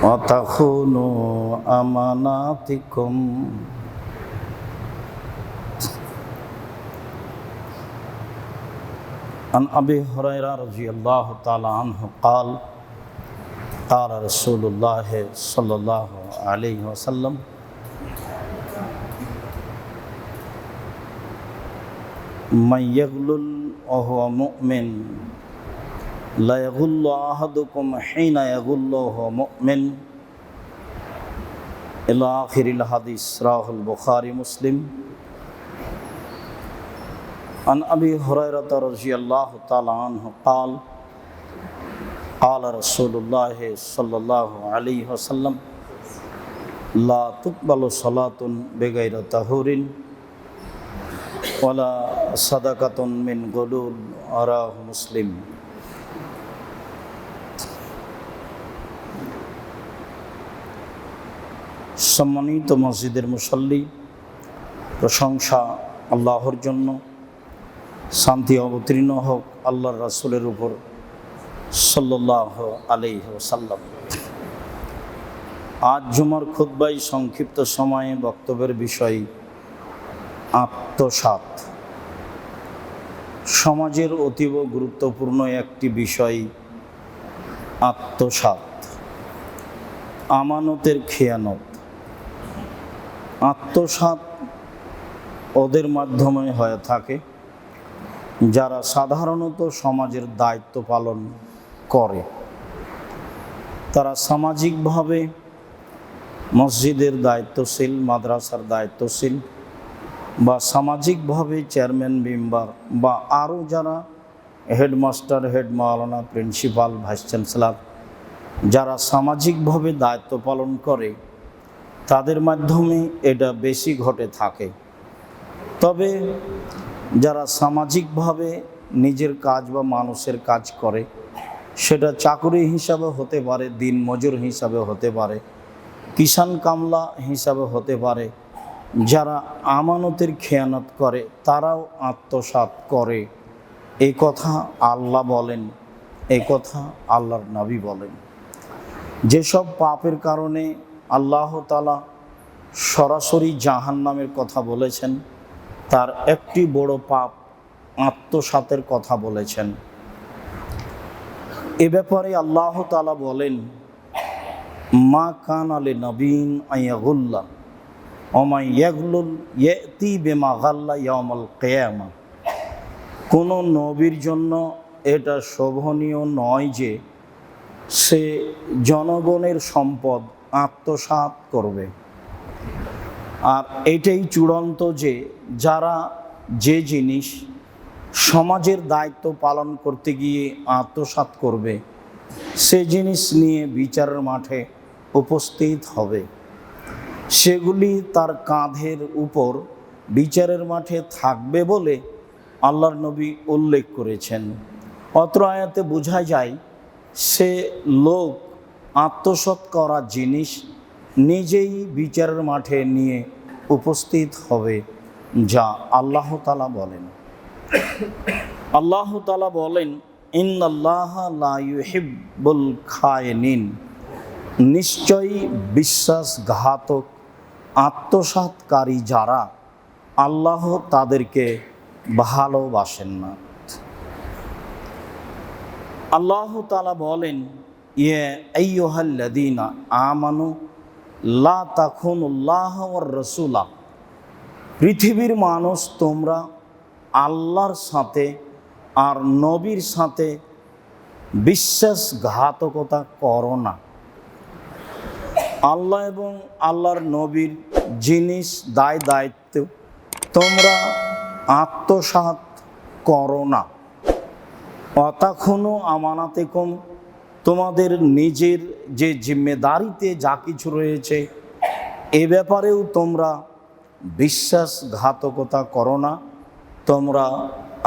وتخونوا أماناتكم. عن أبي هريرة رضي الله تعالى عنه قال قال رسول الله صلى الله عليه وسلم من يغلل وهو مؤمن لا يغل أحدكم حين يغل وهو مؤمن إلى آخر الحديث رواه البخاري مسلم عن أبي هريرة رضي الله تعالى عنه قال قال رسول الله صلى الله عليه وسلم لا تقبل صلاة بغير طهور ولا صدقة من غلول أراه مسلم সম্মানিত মসজিদের মুসল্লি, প্রশংসা আল্লাহর জন্য, শান্তি অবতীর্ণ হোক আল্লাহর রাসুলের উপর সাল্লাহ আলি সাল্লাম আজ জুমার খুদ্বাই সংক্ষিপ্ত সময়ে বক্তব্যের বিষয় আত্মসাত সমাজের অতীব গুরুত্বপূর্ণ একটি বিষয় আত্মসাত আমানতের খেয়ানত। আত্মসাত ওদের মাধ্যমে হয়ে থাকে, যারা সাধারণত সমাজের দায়িত্ব পালন করে। তারা সামাজিকভাবে মসজিদের দায়িত্বশীল, মাদ্রাসার দায়িত্বশীল বা সামাজিকভাবে চেয়ারম্যান, মেম্বার বা আরও যারা হেডমাস্টার হেড মাওলানা প্রিন্সিপাল, ভাইস চ্যান্সেলার, যারা সামাজিকভাবে দায়িত্ব পালন করে তাদের মাধ্যমে এটা বেশি ঘটে থাকে। তবে যারা সামাজিকভাবে নিজের কাজ বা মানুষের কাজ করে, সেটা চাকুরি হিসাবে হতে পারে, দিন মজুর হিসাবে হতে পারে কিষান কামলা হিসাবে হতে পারে, যারা আমানতের খেয়ানত করে, তারাও আত্মসাত করে। এই কথা আল্লাহ বলেন এই কথা আল্লাহর নবী বলেন। যেসব পাপের কারণে আল্লাহ তালা সরাসরি জাহান নামের কথা বলেছেন। তার একটি বড় পাপ আত্মসাতের কথা বলেছেন। এ ব্যাপারে আল্লাহ তালা বলেন, মা কান আলে নবীন আয়াগুল্লা অমাই ইয়াগুল ইয়েতি বেমা গাল্লা ইয়ামল কেয়ামা। কোনো নবীর জন্য এটা শোভনীয় নয় যে সে জনগণের সম্পদ আত্মসাৎ করবে। আর এটাই চূড়ান্ত যে, যারা যে জিনিস সমাজের দায়িত্ব পালন করতে গিয়ে আত্মসাৎ করবে, সে জিনিস নিয়ে বিচারের মাঠে উপস্থিত হবে। সেগুলি তার কাঁধের উপর বিচারের মাঠে থাকবে বলে আল্লাহর নবী উল্লেখ করেছেন। অত্র আয়াতে বোঝা যায়, সে লোক আত্মসৎ করা জিনিস নিজেই বিচারের মাঠে নিয়ে উপস্থিত হবে, যা আল্লাহ তালা বলেন। আল্লাহ তালা বলেন ইন আল্লাহ লাহিবুল খায়নিন। নিশ্চয়ই বিশ্বাসঘাতক, আত্মসাৎকারী যারা আল্লাহ তাদেরকে ভালোবাসেন না। আল্লাহ তালা বলেন ইয়ে আমানু, লা তাখুন রসুলা, পৃথিবীর মানুষ তোমরা আল্লাহর সাথে আর নবীর সাথে বিশ্বাসঘাতকতা করো না। আল্লাহ এবং আল্লাহর নবীর জিনিস দায় দায়িত্ব তোমরা আত্মসাৎ করো না। অতাখনও আমানাতে কম তোমাদের নিজের যে জিম্মেদারিতে যা কিছু রয়েছে, এ ব্যাপারেও তোমরা বিশ্বাসঘাতকতা করো না, তোমরা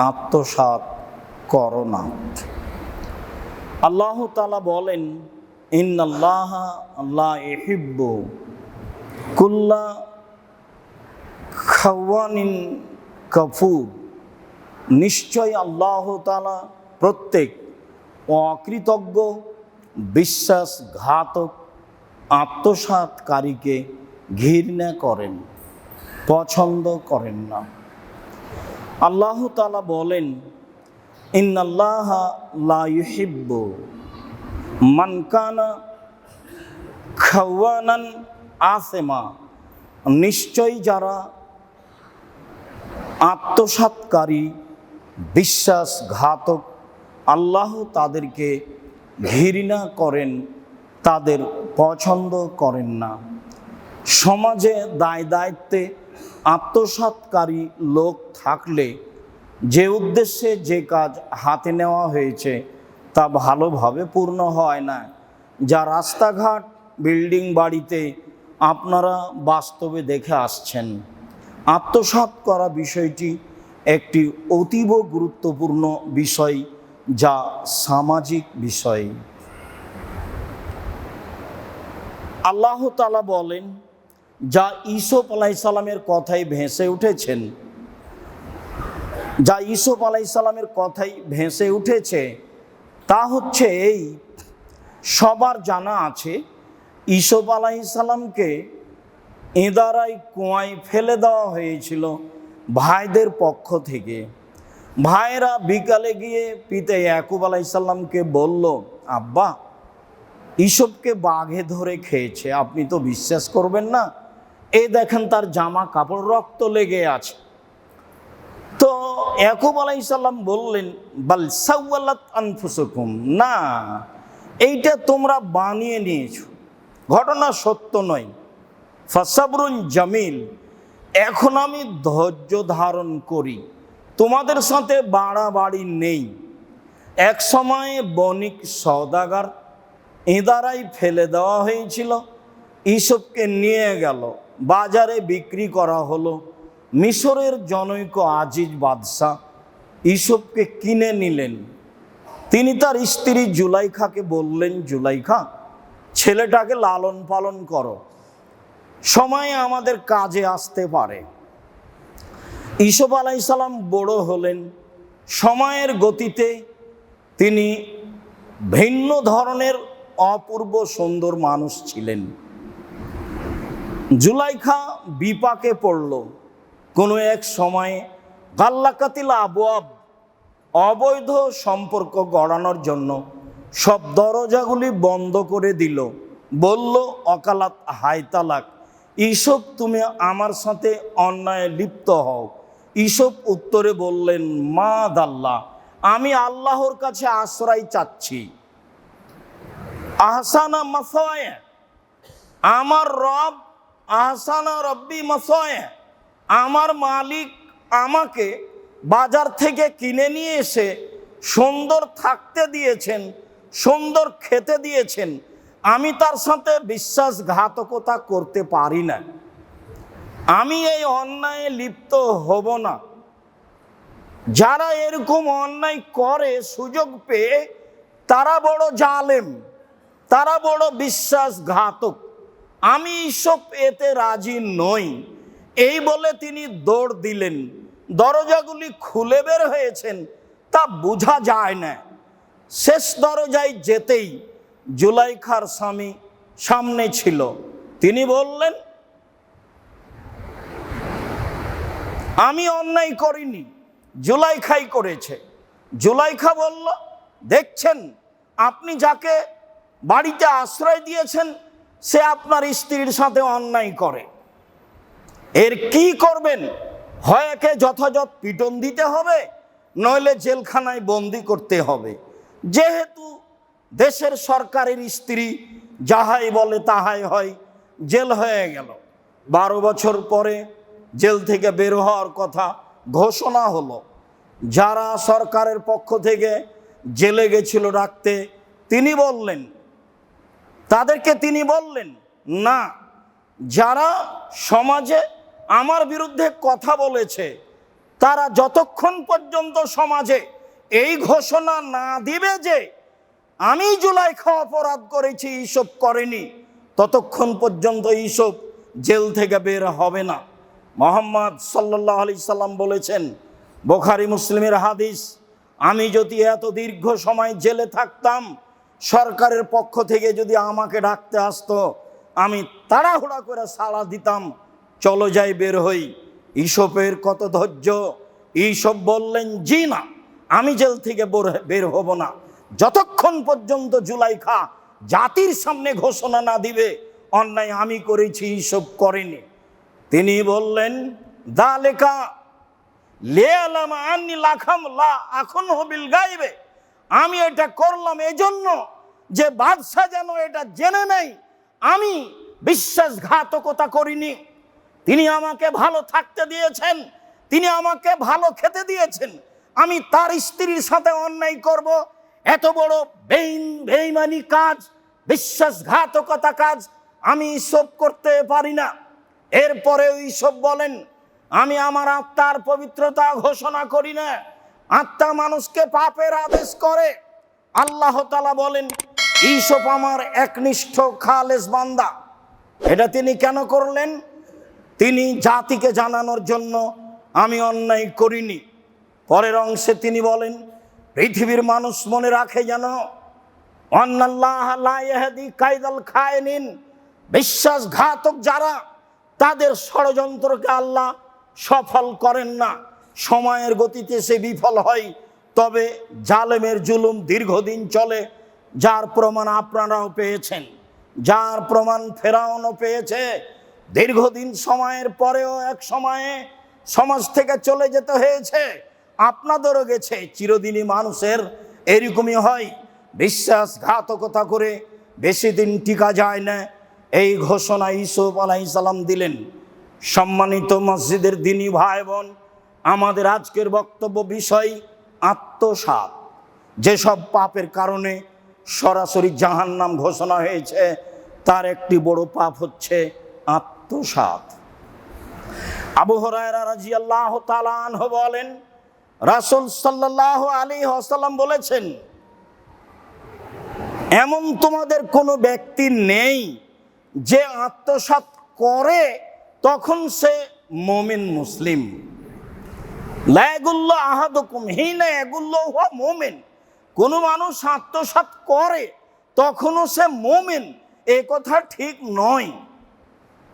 আত্মসাৎ করো না। আল্লাহ তালা বলেন, ইন্নাল্লাহ আল্লাহ এহিব্ব কুল্লা খাওয়ানিন কফুর। নিশ্চয় আল্লাহ তালা প্রত্যেক অকৃতজ্ঞ, বিশ্বাসঘাতক, আত্মসাৎকারীকে ঘৃণা করেন, পছন্দ করেন না। আল্লাহ তালা বলেন, ইন্নাল্লাহ লা ইউহিব্বু মান কানা খাওয়ানান আসেমা। নিশ্চয়ই যারা আত্মসাৎকারী, বিশ্বাসঘাতক আল্লাহ তাদেরকে ঘৃণা করেন, তাদের পছন্দ করেন না। সমাজে দায় দায়িত্বে আত্মসাৎকারী লোক থাকলে যে উদ্দেশ্যে যে কাজ হাতে নেওয়া হয়েছে তা ভালোভাবে পূর্ণ হয় না। যা রাস্তাঘাট, বিল্ডিং বাড়িতে আপনারা বাস্তবে দেখে আসছেন। আত্মসাৎ করা বিষয়টি একটি অতীব গুরুত্বপূর্ণ বিষয়। যা সামাজিক বিষয়। আল্লাহ তালা বলেন, যা ইসুফ আলাইসাল্লামের কথাই ভেসে উঠেছেন, যা ইসুফ আলাইসাল্লামের কথাই ভেসে উঠেছে, তা হচ্ছে এই, সবার জানা আছে ইসুফ আলাইসাল্লামকে এঁদারাই কুয়ায় ফেলে দেওয়া হয়েছিল ভাইদের পক্ষ থেকে। ভাইয়েরা বিকালে গিয়ে পিতে ইয়াকুব আলাইসাল্লামকে বলল, আব্বা ইসবকে বাঘে ধরে খেয়েছে, আপনি তো বিশ্বাস করবেন না? এ দেখেন তার জামা কাপড় রক্ত লেগে আছে। তো ইয়াকুব আলাইসাল্লাম বললেন, বাল সাউয়ালাত আনফুসুকুম। না, এইটা তোমরা বানিয়ে নিয়েছো। ঘটনা সত্য নয়। ফাসাবরুন জামিল, এখন আমি ধৈর্য ধারণ করি। তোমাদের সাথে বাড়াবাড়ি নেই। এক সময়ে বণিক সওদাগার এঁদারাই ফেলে দেওয়া হয়েছিল। ইসবকে নিয়ে গেল, বাজারে বিক্রি করা হলো। মিশরের জনৈক আজিজ বাদশাহ ইসবকে কিনে নিলেন। তিনি তার স্ত্রী জুলাইখাকে বললেন, জুলাইখা, ছেলেটাকে লালন পালন করো। সময় আমাদের কাজে আসতে পারে। ইসব আলাইসাল্লাম বড় হলেন। সময়ের গতিতে তিনি ভিন্ন ধরনের অপূর্ব সুন্দর মানুষ ছিলেন। জুলাইখা বিপাকে পড়ল। কোনো এক সময়ে গাল্লাকাতিল আবুয়াব অবৈধ সম্পর্ক গড়ানোর জন্য সব দরজাগুলি বন্ধ করে দিল। বলল, অকালাত হায়তালাক ঈসব তুমি আমার সাথে অন্যায় লিপ্ত হও। ঈসব উত্তরে বললেন, মা দাল্লা, আমি আল্লাহর কাছে আশ্রয় চাচ্ছি। আহসানা মাসয়, আমার রব, আহসানা রব্বি মাসয়, আমার মালিক আমাকে বাজার থেকে কিনে নিয়ে এসে সুন্দর থাকতে দিয়েছেন, সুন্দর খেতে দিয়েছেন। আমি তার সাথে বিশ্বাসঘাতকতা করতে পারি না। আমি এই অন্যায়ে লিপ্ত হব না। যারা এরকম অন্যায় করে, সুযোগ পেয়ে তারা বড় জালেম, তারা বড় বিশ্বাসঘাতক। আমি এইসব এতে রাজি নই। এই বলে তিনি দৌড় দিলেন। দরজাগুলি খুলে বের হয়েছেন, তা বোঝা যায় না। শেষ দরজায় যেতেই জুলাইখার স্বামী সামনে ছিল। তিনি বললেন আমি অন্যায় করিনি। জুলাইখাই করেছে। জুলাইখা বলল, দেখছেন, আপনি যাকে বাড়িতে আশ্রয় দিয়েছেন, সে আপনার স্ত্রীর সাথে অন্যায় করে। এর কি করবেন? হয় একে যথাযথ পিটন দিতে হবে, নইলে জেলখানায় বন্দি করতে হবে। যেহেতু দেশের সরকারের স্ত্রী যাহাই বলে তাহাই হয়, জেল হয়ে গেল। বারো বছর পরে জেল থেকে বের হওয়ার কথা ঘোষণা হলো। যারা সরকারের পক্ষ থেকে জেলে গেছিল রাখতে, তিনি বললেন, তাদেরকে তিনি বললেন, না, যারা সমাজে আমার বিরুদ্ধে কথা বলেছে, তারা যতক্ষণ পর্যন্ত সমাজে এই ঘোষণা না দিবে যে আমি জুলাইখা অপরাধ করেছি এইসব করেনি, ততক্ষণ পর্যন্ত এইসব জেল থেকে বের হবে না। মোহাম্মদ সাল্লাহ আলি সাল্লাম বলেছেন, বোখারি মুসলিমের হাদিস, আমি যদি এত দীর্ঘ সময় জেলে থাকতাম, সরকারের পক্ষ থেকে যদি আমাকে ডাকতে আসতো, আমি তাড়াহুড়া করে সাড়া দিতাম, চলো যাই বের হই। ঈশপের কত ধৈর্য ঈশপ বললেন, জি না, আমি জেল থেকে বোর- হব না। যতক্ষণ পর্যন্ত জুলাইখা জাতির সামনে ঘোষণা না দিবে, অন্যায় আমি করেছি ঈশপ করেনি। তিনি বললেন দা লেখা আমি এটা করলাম এজন্য যে বাদশাহ যেন এটা জেনে নেই আমি বিশ্বাসঘাতকতা করিনি। তিনি আমাকে ভালো থাকতে দিয়েছেন। তিনি আমাকে ভালো খেতে দিয়েছেন। আমি তার স্ত্রীর সাথে অন্যায় করব। এত বড় বেইন, বেইমানি কাজ, বিশ্বাসঘাতকতা কাজ আমি সব করতে পারি না। এরপরে সব বলেন, আমি আমার আত্মার পবিত্রতা ঘোষণা করি না। আত্মা মানুষকে পাপের আদেশ করে। আল্লাহ তালা বলেন ঈসব আমার একনিষ্ঠ, খালেস বান্দা। এটা তিনি কেন করলেন? তিনি জাতিকে জানানোর জন্য আমি অন্যায় করিনি। পরের অংশে তিনি বলেন, পৃথিবীর মানুষ মনে রাখে যেন ইয়াহদি কায়দাল খায়নিন। বিশ্বাসঘাতক যারা তাদের ষড়যন্ত্রকে আল্লাহ সফল করেন না। সময়ের গতিতে সে বিফল হয়। তবে জালেমের জুলুম দীর্ঘদিন চলে, যার প্রমাণ আপনারাও পেয়েছেন। যার প্রমাণ ফেরাউনও পেয়েছে। দীর্ঘদিন সময়ের পরেও এক সময়ে সমাজ থেকে চলে যেতে হয়েছে। আপনাদেরও গেছে, চিরদিনই মানুষের এরকমই হয়। বিশ্বাসঘাতকতা করে বেশি দিন টিকা যায় না। এই ঘোষণা ইসুফ আলাইসালাম দিলেন। সম্মানিত মসজিদের দিনী ভাই বোন আমাদের আজকের বক্তব্য বিষয় আত্মসাত যেসব পাপের কারণে সরাসরি জাহান্নাম ঘোষণা হয়েছে, তার একটি বড় পাপ হচ্ছে আত্মসাত আবু হরায়রা রাজিয়াল্লাহ তালানহ বলেন, রাসূল সাল্লাল্লাহ আলী আসাল্লাম বলেছেন, এমন তোমাদের কোনো ব্যক্তি নেই যে আত্মসাৎ করে, তখন সে মমিন মুসলিম। এগুল্লাহ হুয়া মোমেন। কোনো মানুষ আত্মসাৎ করে, তখনও সে মোমেন। এ কথা ঠিক নয়।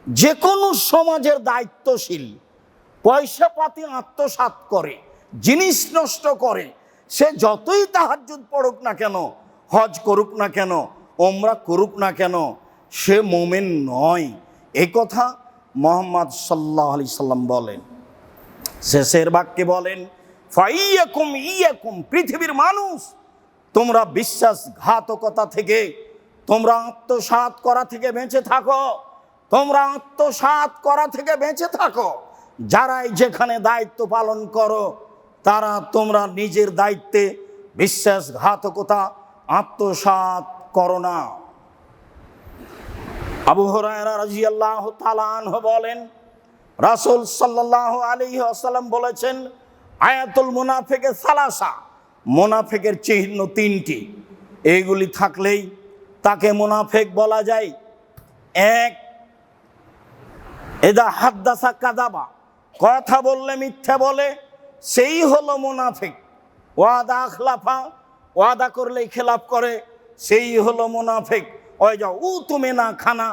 যে কোনো সমাজের দায়িত্বশীল পয়সা পাতি আত্মসাৎ করে, জিনিস নষ্ট করে, সে যতই তাহাজ্জুদ পড়ুক না কেন, হজ করুক না কেন ওমরা করুক না কেন সে মোমেন নয়। এ কথা মোহাম্মদ সাল্লাহ আলি সাল্লাম বলেন। শেষের বাক্যে বলেন, ফাইয়াকুম ইয়াকুম, পৃথিবীর মানুষ, তোমরা বিশ্বাসঘাতকতা থেকে, তোমরা আত্মসাৎ করা থেকে বেঁচে থাকো, তোমরা আত্মসাৎ করা থেকে বেঁচে থাকো। যারাই যেখানে দায়িত্ব পালন করো, তারা তোমরা নিজের দায়িত্বে বিশ্বাসঘাতকতা, আত্মসাৎ করো না। আবু হরায়রা তালানহ বলেন, রাসূল সাল্লাল্লাহু আলাইহি আসাল্লাম বলেছেন, আয়াতুল মুনাফিকের সালাসা, মোনাফেকের চিহ্ন তিনটি। এইগুলি থাকলেই তাকে মুনাফেক বলা যায়। এক এদা হাদ্দাসা কাদাবা কথা বললে মিথ্যা বলে, সেই হলো মোনাফেক। ওয়াদা আখলাফা, ওয়াদা করলেই খেলাপ করে, সেই হলো মুনাফিক। ওই উ তুমি না খানা,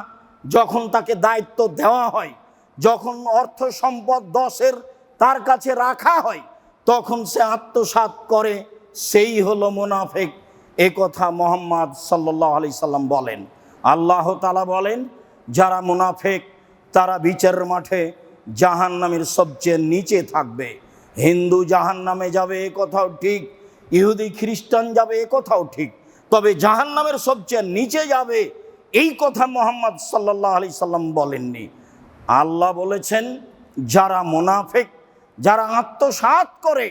যখন তাকে দায়িত্ব দেওয়া হয়, যখন অর্থ সম্পদ দশের তার কাছে রাখা হয়, তখন সে আত্মসাৎ করে, সেই হলো মুনাফিক। এ কথা মোহাম্মদ সাল্লাহ আলি সাল্লাম বলেন। আল্লাহ তালা বলেন, যারা মুনাফেক, তারা বিচারের মাঠে জাহান নামের সবচেয়ে নিচে থাকবে। হিন্দু জাহান নামে যাবে, এ কথাও ঠিক। ইহুদি খ্রিস্টান যাবে, এ কথাও ঠিক। তবে জাহান নামের সবচেয়ে নিচে যাবে এই কথা মোহাম্মদ সাল্লাহ আলি সাল্লাম বলেননি। আল্লাহ বলেছেন, যারা মোনাফেক, যারা আত্মসাৎ করে,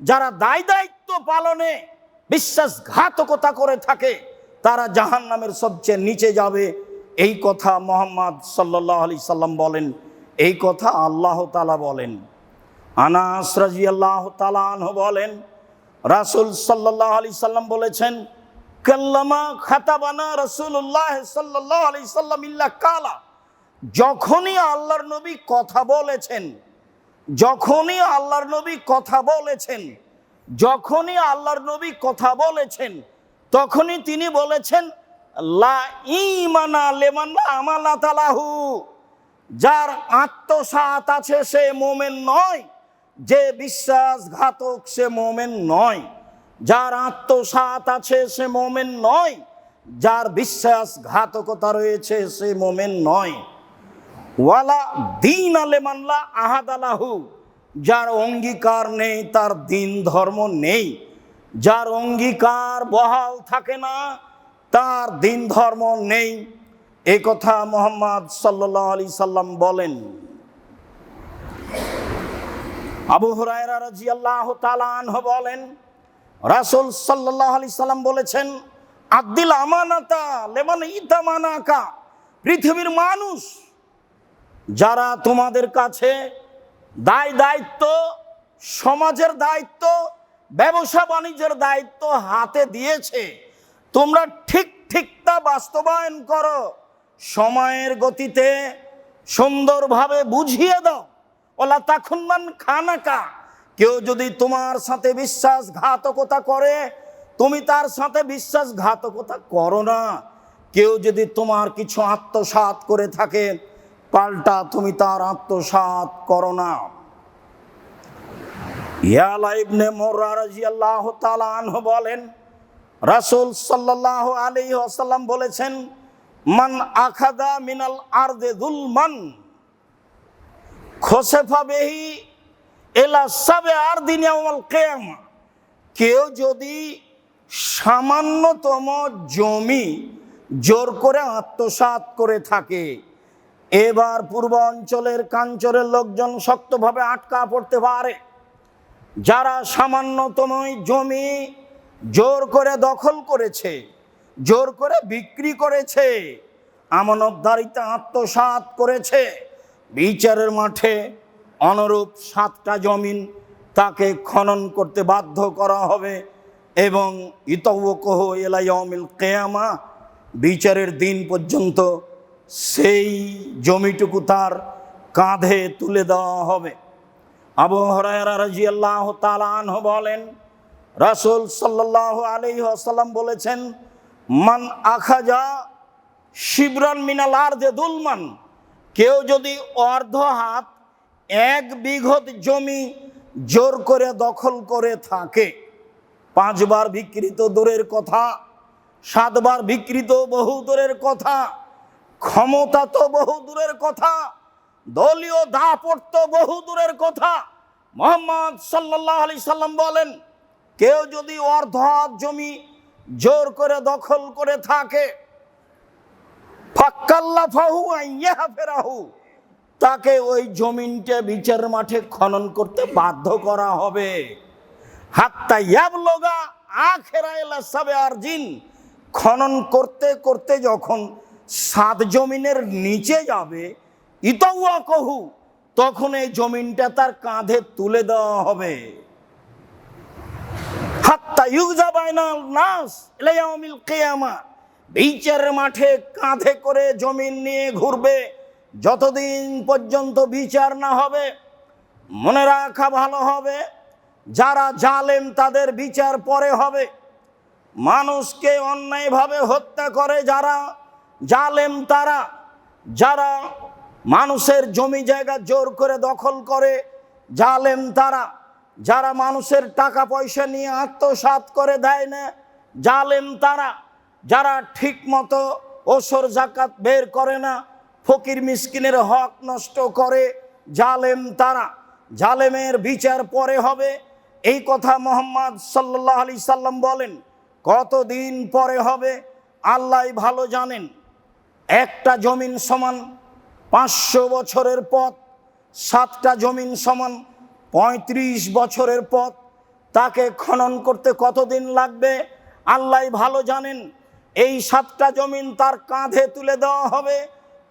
যারা দায় দায়িত্ব পালনে বিশ্বাসঘাতকতা করে থাকে, তারা জাহান নামের সবচেয়ে নিচে যাবে। এই কথা মোহাম্মদ সাল্লাহ আলি সাল্লাম বলেন, এই কথা আল্লাহ তালা বলেন। আনাস রাজি আল্লাহ তালাহ বলেন, রাসুল সাল্লাহ আলি সাল্লাম বলেছেন কাল্লামা খাতাবানা রসুল্লাহ সাল্লাহ আলি সাল্লাম ইল্লা কালা। যখনই আল্লাহর নবী কথা বলেছেন, যখনই আল্লাহর নবী কথা বলেছেন, যখনই আল্লাহর নবী কথা বলেছেন, তখনই তিনি বলেছেন, লা ইমানা লেমান আমালা তালাহু। যার আত্মসাত আছে সে মোমেন নয়, যে বিশ্বাসঘাতক সে মোমেন নয়। যার আত্মসাত আছে সে মোমেন নয়, যার বিশ্বাসঘাতকতা রয়েছে সে মোমেন নয়। ওয়ালা দিন আলেমাল্লা আহাদ আলাহু যার অঙ্গীকার নেই, তার দিন ধর্ম নেই। যার অঙ্গীকার বহাল থাকে না, তার দিন ধর্ম নেই। এ কথা মোহাম্মদ সাল্লাহ আলি সাল্লাম বলেন। আবু হুরায়রা রাজিয়াল্লাহ তালানহ বলেন রাসূল সাল্লাহ আলি সাল্লাম বলেছেন, আদ্দিল আমানাতা লেমান ইতামানাকা পৃথিবীর মানুষ যারা তোমাদের কাছে দায় দায়িত্ব, সমাজের দায়িত্ব, ব্যবসা বাণিজ্যের দায়িত্ব হাতে দিয়েছে, তোমরা ঠিক ঠিক তা বাস্তবায়ন করো। সময়ের গতিতে সুন্দরভাবে বুঝিয়ে দাও। ওলা তখন মান খানাকা। কেউ যদি তোমার সাথে বিশ্বাসঘাতকতা করে, তুমি তার সাথে বিশ্বাসঘাতকতা করো না। কেউ যদি তোমার কিছু আত্মসাৎ করে থাকে, পাল্টা তুমি তার আত্মসাৎ করো না। ইয়ালা ইবনে মোর্রা রাজিয়াল্লাহ তাআলা বলেন, রাসূল সাল্লাল্লাহু আলাইহি ওয়াসাল্লাম বলেছেন, মান আখাদা মিনাল আরদে যুলমান খোসেফা বেহি এলা সাবে আর দিন ইয়াউমাল কিয়ামা। কেউ যদি সামান্যতম জমি জোর করে আত্মসাৎ করে থাকে, এবার পূর্ব অঞ্চলের লোকজন শক্তভাবে আটকা পড়তে পারে। যারা সামান্যতম জমি জোর করে দখল করেছে, জোর করে বিক্রি করেছে, আমানতদারিতে আত্মসাৎ করেছে, বিচারের মাঠে অনুরূপ সাতটা জমিন তাকে খনন করতে বাধ্য করা হবে এবং ইতকহ এলাইমিল কেয়ামা, বিচারের দিন পর্যন্ত সেই জমিটুকু তার কাঁধে তুলে দেওয়া হবে। আবু হরায়রা রাজিয়াল্লাহ তালানহ বলেন, রাসূল সাল্লাল্লাহু আলাইহি ওয়াসাল্লাম বলেছেন, মান আখাজা শিবরান মিনাল আরদে দুলমান, কেউ যদি অর্ধ হাত এক বিঘত জমি জোর করে দখল করে থাকে। পাঁচবার বিকৃত দূরের কথা, সাতবার বিকৃত বহু দূরের কথা, ক্ষমতা তো বহু দূরের কথা, দলীয় দাপট তো বহু দূরের কথা। মোহাম্মদ সাল্লাহ আলি সাল্লাম বলেন, কেউ যদি অর্ধ জমি জোর করে দখল করে থাকে ফাক্কাল্লা ফাহু আইয়াহা ফেরাহু তাকে ওই জমিনটা বিচার মাঠে খনন করতে বাধ্য করা হবে। হাত্তা আর খনন করতে করতে যখন সাত জমিনের নিচে যাবে ইতাউয়া কহু তখন এই জমিনটা তার কাঁধে তুলে দেওয়া হবে। হাত্তা ইউজা বাইনাল নাস ইলায়াউমিল কিয়ামা। বিচারের মাঠে কাঁধে করে জমিন নিয়ে ঘুরবে। যতদিন পর্যন্ত বিচার না হবে, মনে রাখা ভালো হবে, যারা জালেম তাদের বিচার পরে হবে। মানুষকে অন্যায়ভাবে হত্যা করে যারা জালেম তারা, যারা মানুষের জমি জায়গা জোর করে দখল করে জালেম তারা, যারা মানুষের টাকা পয়সা নিয়ে আত্মসাৎ করে দেয় না জালেম তারা, যারা ঠিক মতো ওসর জাকাত বের করে না ফকির মিসকিনের হক নষ্ট করে জালেম তারা। জালেমের বিচার পরে হবে। এই কথা মোহাম্মদ সাল্লাহ আলি সাল্লাম বলেন, কতদিন পরে হবে? আল্লাহ ভালো জানেন। একটা জমিন সমান পাঁচশো বছরের পথ, সাতটা জমিন সমান পঁয়ত্রিশ বছরের পথ। তাকে খনন করতে কতদিন লাগবে? আল্লাহ ভালো জানেন। এই সাতটা জমিন তার কাঁধে তুলে দেওয়া হবে।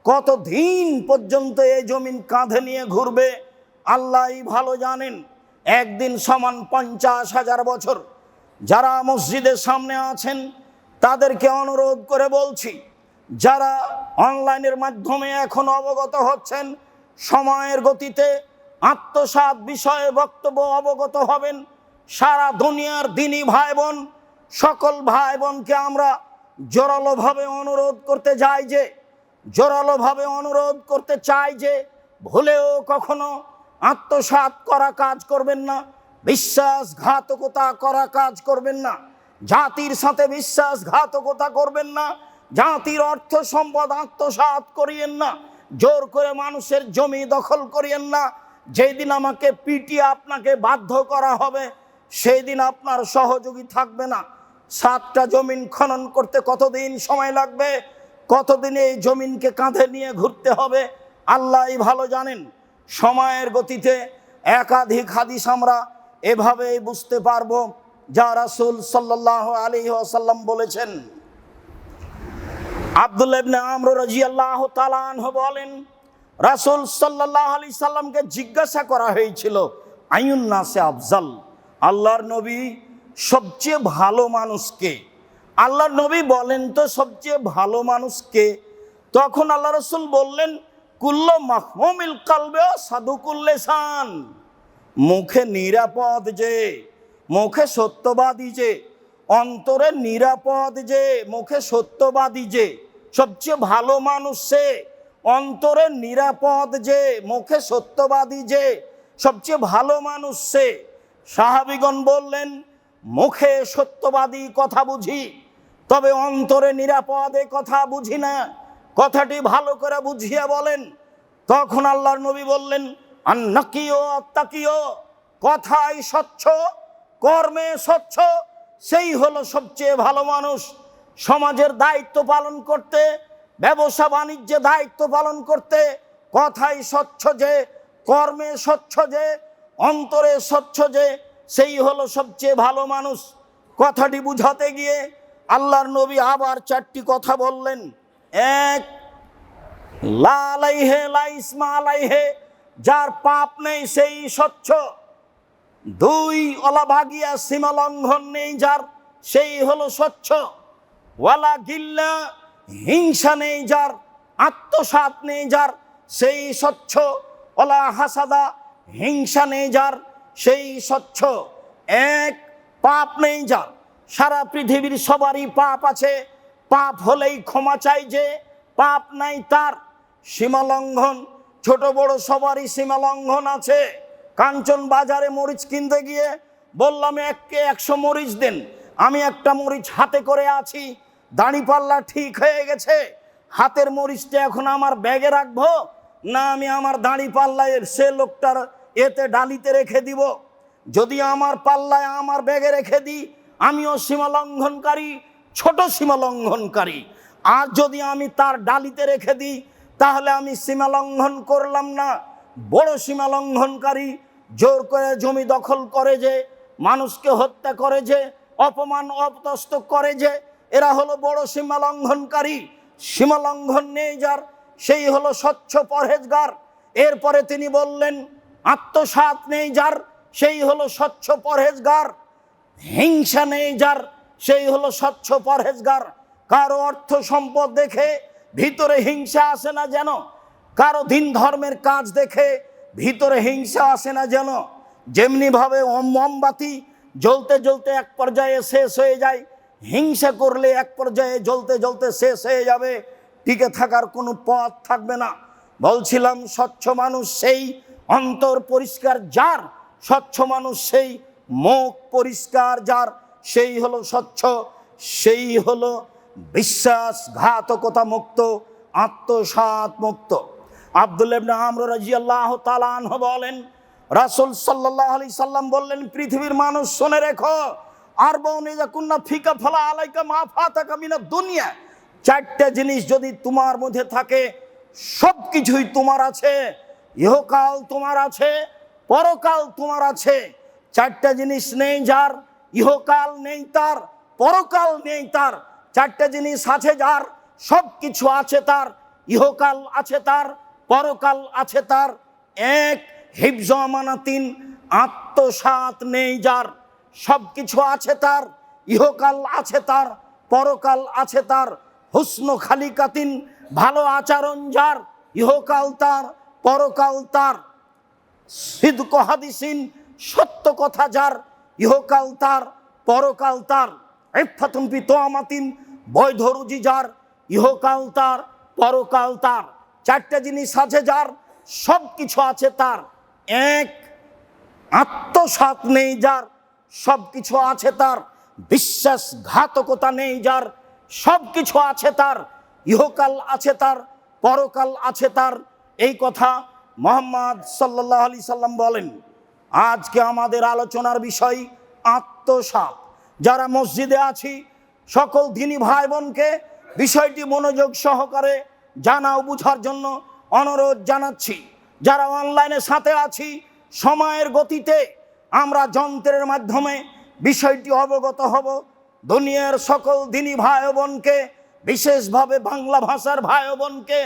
কত দিন পর্যন্ত এই জমিন কাঁধে নিয়ে ঘুরবে? আল্লাহ ভালো জানেন। একদিন সমান পঞ্চাশ হাজার বছর। যারা মসজিদের সামনে আছেন, তাদেরকে অনুরোধ করে বলছি, যারা অনলাইনের মাধ্যমে এখন অবগত হচ্ছেন, সময়ের গতিতে আত্মসাত বিষয়ে বক্তব্য অবগত হবেন। সারা দুনিয়ার দিনী ভাই বোন সকল ভাই বোনকে আমরা জোরালোভাবে অনুরোধ করতে যাই যে জোরালোভাবে অনুরোধ করতে চাই যে ভুলেও কখনো আত্মসাৎ করা কাজ করবেন না, বিশ্বাসঘাতকতা করা কাজ করবেন না, জাতির সাথে বিশ্বাসঘাতকতা করবেন না, জাতির অর্থ সম্পদ আত্মসাৎ করিয়েন না, জোর করে মানুষের জমি দখল করিয়েন না যেই দিন আমাকে পিটিয়ে আপনাকে বাধ্য করা হবে সেই দিন আপনার সহযোগী থাকবে না। সাতটা জমিন খনন করতে কতদিন সময় লাগবে? কতদিন এই জমিনকে কাঁধে নিয়ে ঘুরতে হবে? আল্লাহই ভালো জানেন। সময়ের গতিতে একাধিক হাদিস আমরা এভাবেই বুঝতে পারব। যা রাসুল সাল্লাহ আলী আসাল্লাম বলেছেন। আব্দুল্লাহ ইবনে আমর রাজিয়াল্লাহ তালানহ বলেন, রাসুল সাল্লাহ আলি সাল্লামকে জিজ্ঞাসা করা হয়েছিল আইন নাসে আফজাল? আল্লাহর নবী সবচেয়ে ভালো মানুষকে আল্লাহর নবী বলেন তো সবচেয়ে ভালো মানুষকে তখন আল্লাহ রসুল বললেন, কুল্ল মাহমুমিল কালবে সাধুকুল্লেসান মুখে নিরাপদ যে, মুখে সত্যবাদী যে, অন্তরে নিরাপদ যে, মুখে সত্যবাদী যে, সবচেয়ে ভালো মানুষ সে, অন্তরে নিরাপদ যে, মুখে সত্যবাদী যে, সবচেয়ে ভালো মানুষ সে। সাহাবিগণ বললেন, মুখে সত্যবাদী কথা বুঝি। তবে অন্তরে নিরাপদে কথা বুঝি না। কথাটি ভালো করে বুঝিয়ে বলেন। তখন আল্লাহর নবী বললেন আন্নাকিও আত্মাকিও কথাই স্বচ্ছ, কর্মে স্বচ্ছ, সেই হলো সবচেয়ে ভালো মানুষ। সমাজের দায়িত্ব পালন করতে, ব্যবসা বাণিজ্যে দায়িত্ব পালন করতে, কথাই স্বচ্ছ যে, কর্মে স্বচ্ছ যে, অন্তরে স্বচ্ছ যে, সেই হলো সবচেয়ে ভালো মানুষ। কথাটি বুঝাতে গিয়ে আল্লাহর নবী আবার চারটি কথা বললেন। এক, লালাইহে যার পাপ নেই সেই স্বচ্ছ। দুই, অলাভাগিয়া সীমা লঙ্ঘন নেই যার, সেই হলো স্বচ্ছ। ওয়ালা গিল্লা, হিংসা নেই যার আত্মসাত নেই যার, সেই স্বচ্ছ। ওলা হাসাদা, হিংসা নেই যার, সেই স্বচ্ছ। এক, পাপ নেই যার। সারা পৃথিবীর সবারই পাপ আছে। পাপ হলেই ক্ষমা চাই যে, পাপ নাই তার। সীমালঙ্ঘন, ছোট বড় সবারই সীমালঙ্ঘন আছে। কাঞ্চন বাজারে মরিচ কিনতে গিয়ে বললাম এককে একশো মরিচ দেন। আমি একটা মরিচ হাতে করে আছি। দাঁড়িপাল্লা ঠিক হয়ে গেছে। হাতের মরিচটা এখন আমার ব্যাগে রাখব? না, আমি আমার দাঁড়ি পাল্লায় সে লোকটার এতে ডালিতে রেখে দিব। যদি আমার পাল্লায় আমার ব্যাগে রেখে দিই আমিও সীমা লঙ্ঘনকারী, ছোট সীমা লঙ্ঘনকারী। আর যদি আমি তার ডালিতে রেখে দিই, তাহলে আমি সীমা লঙ্ঘন করলাম না। বড় সীমা লঙ্ঘনকারী, জোর করে জমি দখল করে যে, মানুষকে হত্যা করে যে, অপমান অপদস্থ করে যে, এরা হলো বড় সীমা লঙ্ঘনকারী। সীমা লঙ্ঘন নেই যার, সেই হলো স্বচ্ছ পরহেজগার। এরপরে তিনি বললেন আত্মসাত নেই যার, সেই হলো স্বচ্ছ পরহেজগার। হিংসা নেই যার, সেই হলো স্বচ্ছ পরহেজগার। কারও অর্থ সম্পদ দেখে ভিতরে হিংসা আসে না যেন। কারও দিন ধর্মের কাজ দেখে ভিতরে হিংসা আসে না যেন। যেমনিভাবে মোমবাতি জ্বলতে জ্বলতে এক পর্যায়ে শেষ হয়ে যায়, হিংসা করলে এক পর্যায়ে জ্বলতে জ্বলতে শেষ হয়ে যাবে। টিকে থাকার কোনো পথ থাকবে না। বলছিলাম, স্বচ্ছ মানুষ সেই অন্তর পরিষ্কার, যার স্বচ্ছ মানুষ সেই মুখ পরিষ্কার, যার সেই হলো স্বচ্ছ, সেই হলো বিশ্বাসঘাতকতা মুক্ত আত্মসাত মুক্ত। আবদুল্লাবনা আমর রাজিয়াল্লাহ তালান বলেন, রাসুল সাল্লাহ আলি সাল্লাম বললেন, পৃথিবীর মানুষ শুনে রেখো আর বৌনে কুন্না ফিকা ফলা আলাইকা মা ফাতাকা মিনা দুনিয়া। চারটে জিনিস যদি তোমার মধ্যে থাকে সব কিছুই তোমার আছে, ইহকাল তোমার আছে, পরকাল তোমার আছে। চারটা জিনিস নেই যার, ইহকাল নেই তার, পরকাল নেই তার। চারটে জিনিস আছে যার সব কিছু আছে তার, ইহকাল আছে তার, পরকাল আছে তার। এক, হিফজ আমানাতিন আত্মসাত নেই যার সব কিছু আছে তার, ইহকাল আছে তার, পরকাল আছে তার। হুসন খালিকাতিন ভালো আচরণ যার, ইহকাল তার, পরকাল তার। সিদ্ধ হাদিসিন সত্য কথা যার, ইহকাল তার, পরকাল তার ইফাতুম পিতমাতিন বৈধ রুজি যার, ইহকাল তার, পরকাল তার। চারটে জিনিস আছে যার সব কিছু আছে তার। এক, আত্মসাত নেই যার সব কিছু আছে তার। বিশ্বাসঘাতকতা নেই যার সব কিছু আছে তার। ইহকাল আছে তার, পরকাল আছে তার। এই কথা মোহাম্মদ সাল্লাহ আলি সাল্লাম বলেন। আজকে আমাদের আলোচনার বিষয় আত্মসাত যারা মসজিদে আছি, সকল দিনী ভাই বোনকে বিষয়টি মনোযোগ সহকারে জানা ও বুঝার জন্য অনুরোধ জানাচ্ছি। যারা অনলাইনে সাথে আছি, সময়ের গতিতে আমরা যন্ত্রের মাধ্যমে বিষয়টি অবগত হব। দুনিয়ার সকল দিনী ভাই বোনকে বিশেষভাবে বাংলা ভাষার ভাই বোনকে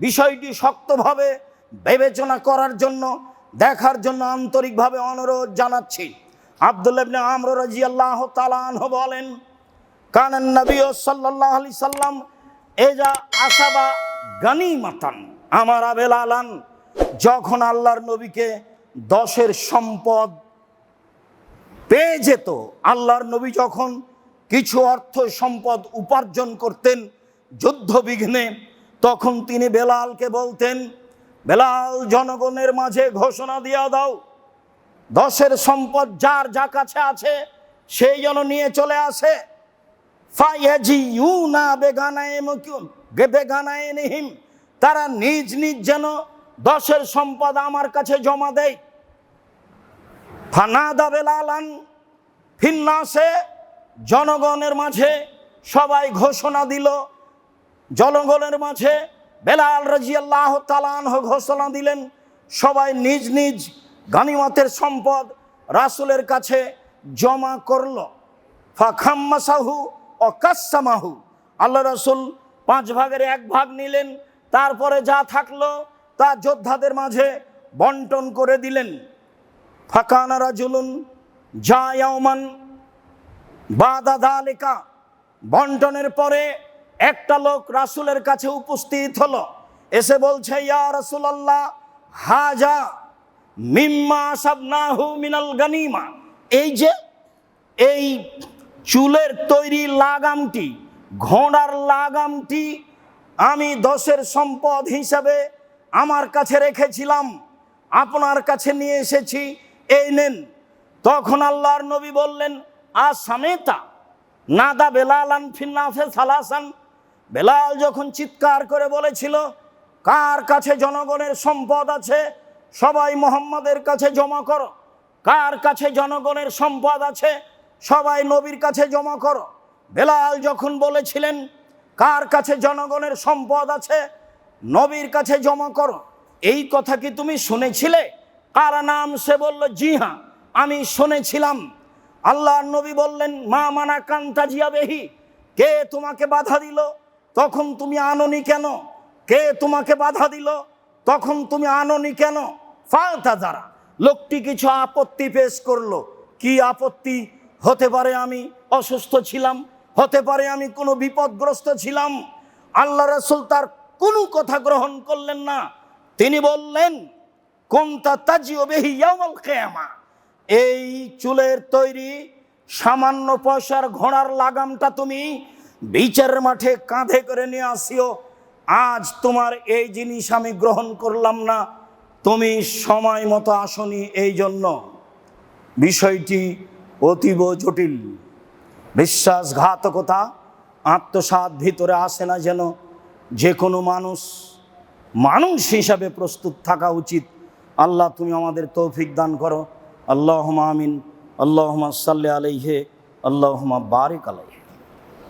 বিষয়টি শক্তভাবে বিবেচনা করার জন্য দেখার জন্য আন্তরিকভাবে অনুরোধ জানাচ্ছি। আবদুল্লাবনে আমর রাজি আল্লাহ তালান বলেন কানান নবী সাল্লাহ আলি সাল্লাম, এজা আসাবা গানি মাতান আমার আবেল আলান যখন আল্লাহর নবীকে দশের সম্পদ পেয়ে যেত, আল্লাহর নবী যখন কিছু অর্থ সম্পদ উপার্জন করতেন যুদ্ধ বিঘ্নে তখন তিনি বেলালকে বলতেন বেলাল জনগণের মাঝে ঘোষণা দিয়া দাও। দশের সম্পদ যার যা কাছে আছে, সেই যেন নিয়ে চলে আসে। বেগানায়ে নিহিম তারা নিজ নিজ যেন দশের সম্পদ আমার কাছে জমা দেয়। জনগণের মাঝে সবাই ঘোষণা দিল। জনগণের মাঝে বেলাল রাজিয়াল্লাহ তালান ঘোষণা দিলেন, সবাই নিজ নিজ গানিমতের সম্পদ রাসুলের কাছে জমা করল। ফাখাম্মাসাহু কাসামাহু। আল্লাহ রসুল পাঁচ ভাগের এক ভাগ নিলেন, তারপরে যা থাকল তা যোদ্ধাদের মাঝে বন্টন করে দিলেন। ফাঁকানারা জুলুন জায়মান বাদা দালিকা। বন্টনের পরে একটা লোক রাসুলের কাছে উপস্থিত হলো। এসে বলছে, ইয়া রাসুলাল্লাহ, হাজা মিম্মা সাবনাহু মিনাল গানিমা। এই যে, এই চুলের তৈরি লাগামটি, ঘোড়ার লাগামটি আমি দশের সম্পদ হিসাবে আমার কাছে রেখেছিলাম, আপনার কাছে নিয়ে এসেছি, এই নেন। তখন আল্লাহর নবী বললেন আ সামেতা নাদা বেলালান ফিন্নাফে সালাসান বেলাল যখন চিৎকার করে বলেছিল, কার কাছে জনগণের সম্পদ আছে? সবাই মোহাম্মদের কাছে জমা করো। কার কাছে জনগণের সম্পদ আছে? সবাই নবীর কাছে জমা করো। বেলাল যখন বলেছিলেন, কার কাছে জনগণের সম্পদ আছে? নবীর কাছে জমা করো। এই কথা কি তুমি শুনেছিলে? কার নাম? সে বলল, জি হ্যাঁ আমি শুনেছিলাম। আল্লাহর নবী বললেন, মা মানা কান্তা জিয়া বেহি কে তোমাকে বাধা দিল? তখন তুমি আননি কেন? কে তোমাকে বাধা দিল? তখন তুমি আননি কেন? ফালতা যারা। লোকটি কিছু আপত্তি পেশ করল। কি আপত্তি? হতে পারে আমি অসুস্থ ছিলাম, হতে পারে আমি কোনো বিপদগ্রস্ত ছিলাম। আল্লাহ রসুল তার কোনো কথা গ্রহণ করলেন না। তিনি বললেন কোনটা তাজিও বেহি ইয়ামাল কেয়ামা। এই চুলের তৈরি সামান্য পয়সার ঘোড়ার লাগামটা তুমি বিচারের মাঠে কাঁধে করে নিয়ে আসিও। আজ তোমার এই জিনিস আমি গ্রহণ করলাম না। তুমি সময় মতো আসনি এই জন্য। বিষয়টি অতীব জটিল। বিশ্বাসঘাতকতা আত্মসাত ভিতরে আসে না যেন। যে কোনো মানুষ মানুষ হিসাবে প্রস্তুত থাকা উচিত। আল্লাহ, তুমি আমাদের তৌফিক দান করো। আল্লাহ আমিন। আল্লাহ সাল্লি আলাইহে। আল্লাহ বারিক আলাইহে।